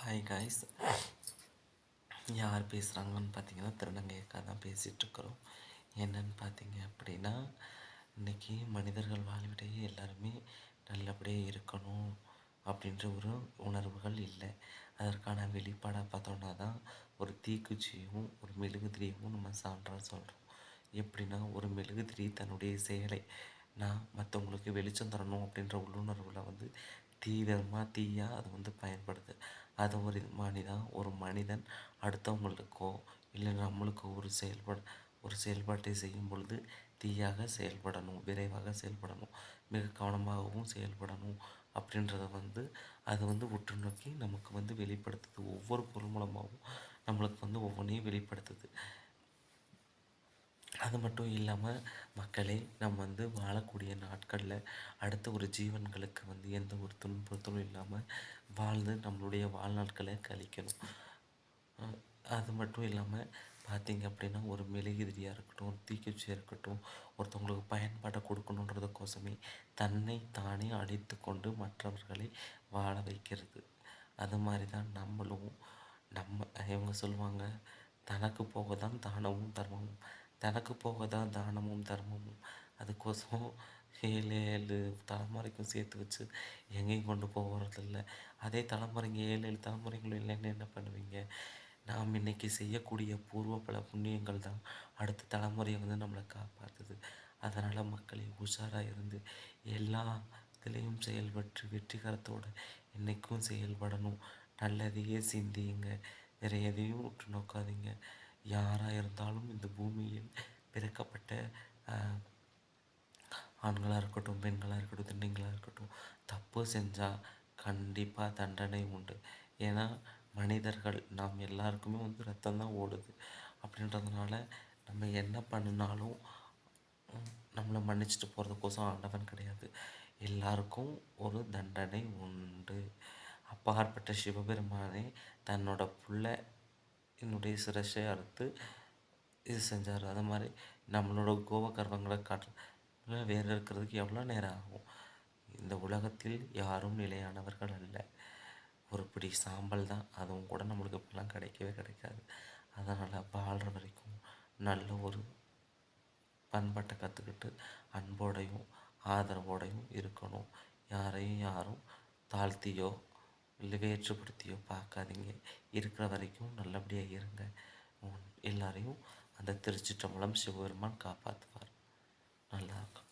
Hi guys யார் பேசுகிறாங்கன்னு பார்த்தீங்கன்னா திருநங்கையக்கா தான் பேசிகிட்ருக்குறோம் என்னன்னு பார்த்தீங்க அப்படின்னா இன்றைக்கி மனிதர்கள் வாழ்விடையே எல்லாருமே நல்லபடியாக இருக்கணும் அப்படின்ற ஒரு உணர்வுகள் இல்லை. அதற்கான வெளிப்பாடாக பார்த்தோன்னா தான் ஒரு தீக்குச்சியும் ஒரு மெழுகுதிரியவும் நம்ம சான்றாக சொல்கிறோம் எப்படின்னா ஒரு மெழுகுதிரி தன்னுடைய செயலை நான் மற்றவங்களுக்கு வெளிச்சம் தரணும் அப்படின்ற உள்ளுணர்வில் வந்து தீவிரமாக தீயாக அது வந்து பயன்படுது. அது ஒரு மாதிரி தான் ஒரு மனிதன் அடுத்தவங்களுக்கோ இல்லை நம்மளுக்கோ ஒரு செயல்பட ஒரு செயல்பாட்டை செய்யும் பொழுது தீயாக செயல்படணும் விரைவாக செயல்படணும் மிக கவனமாகவும் செயல்படணும் அப்படின்றத வந்து அது வந்து உற்று நோக்கி நமக்கு வந்து வெளிப்படுத்துது. ஒவ்வொரு பொருள் மூலமாகவும் நம்மளுக்கு வந்து ஒவ்வொன்றையும் வெளிப்படுத்துது. அது மட்டும் இல்லாமல் மக்களே நம்ம வந்து வாழக்கூடிய நாட்களில் அடுத்த ஒரு ஜீவன்களுக்கு வந்து எந்த ஒரு துன்புறுத்தலும் இல்லாமல் வாழ்ந்து நம்மளுடைய வாழ்நாட்களை கழிக்கணும். அது மட்டும் இல்லாமல் பார்த்திங்க அப்படின்னா ஒரு மெழுகுதிரியாக இருக்கட்டும் ஒரு தீக்குச்சியாக இருக்கட்டும் ஒருத்தவங்களுக்கு பயன்பாட்டை கொடுக்கணுன்றதுக்கோசமே தன்னை தானே அழித்து கொண்டு மற்றவர்களை வாழ வைக்கிறது. அது மாதிரி தான் நம்மளும் நம்ம இவங்க சொல்லுவாங்க தனக்கு போக தான் தானமும் தர்மமும். தனக்கு போக தான் தானமும் தர்மமும். அதுக்கோசம் ஏழு ஏழு தலைமுறைக்கும் சேர்த்து வச்சு எங்கேயும் கொண்டு போகிறதில்ல அதே தலைமுறைங்க ஏழு ஏழு தலைமுறைகளும் இல்லைன்னு என்ன பண்ணுவீங்க? நாம் இன்றைக்கி செய்யக்கூடிய பூர்வ பல புண்ணியங்கள் தான். அடுத்த தலைமுறையை வந்து நம்மளை காப்பாற்றுது அதனால் மக்களை உஷாராக இருந்து எல்லா இதுலேயும் செயல்பட்டு வெற்றிகரத்தோடு என்றைக்கும் செயல்படணும். நல்லதையே சிந்தியுங்க. வேறு எதையும் உற்று நோக்காதீங்க. யாராக இருந்தாலும் இந்த பூமியில் பிறக்கப்பட்ட ஆண்களாக இருக்கட்டும் பெண்களாக இருக்கட்டும் திண்ணைங்களாக இருக்கட்டும் தப்பு செஞ்சால் கண்டிப்பாக தண்டனை உண்டு. ஏன்னா மனிதர்கள் நாம் எல்லாருக்குமே வந்து ரத்தம் தான் ஓடுது. அப்படின்றதுனால நம்ம என்ன பண்ணினாலும் நம்மளை மன்னிச்சுட்டு போகிறதுக்கோசம் ஆண்டவன் கிடையாது. எல்லாருக்கும் ஒரு தண்டனை உண்டு. அப்பாற்பட்ட சிவபெருமானே தன்னோட புள்ள என்னுடைய சிரஷை அறுத்து இது செஞ்சார். அது மாதிரி நம்மளோட கோபகர்வங்களை காட்டு வேறு இருக்கிறதுக்கு எவ்வளோ நேரம் ஆகும்? இந்த உலகத்தில் யாரும் நிலையானவர்கள் அல்ல. ஒரு பிடி சாம்பல் தான். அதுவும் கூட நம்மளுக்கு இப்போலாம் கிடைக்கவே கிடைக்காது. அதனால் வாழ்கிற வரைக்கும் நல்ல ஒரு பண்பாட்டை கற்றுக்கிட்டு அன்போடையும் ஆதரவோடையும் இருக்கணும். யாரையும் யாரும் தாழ்த்தியோ வேற்றுப்படுத்தியோ பார்க்காதீங்க. இருக்கிற வரைக்கும் நல்லபடியாக இருங்க. எல்லாரையும் அந்த திருச்சிற்றம்பலம் சிவபெருமான் காப்பாற்றுவார் நல்லா இருக்கும்.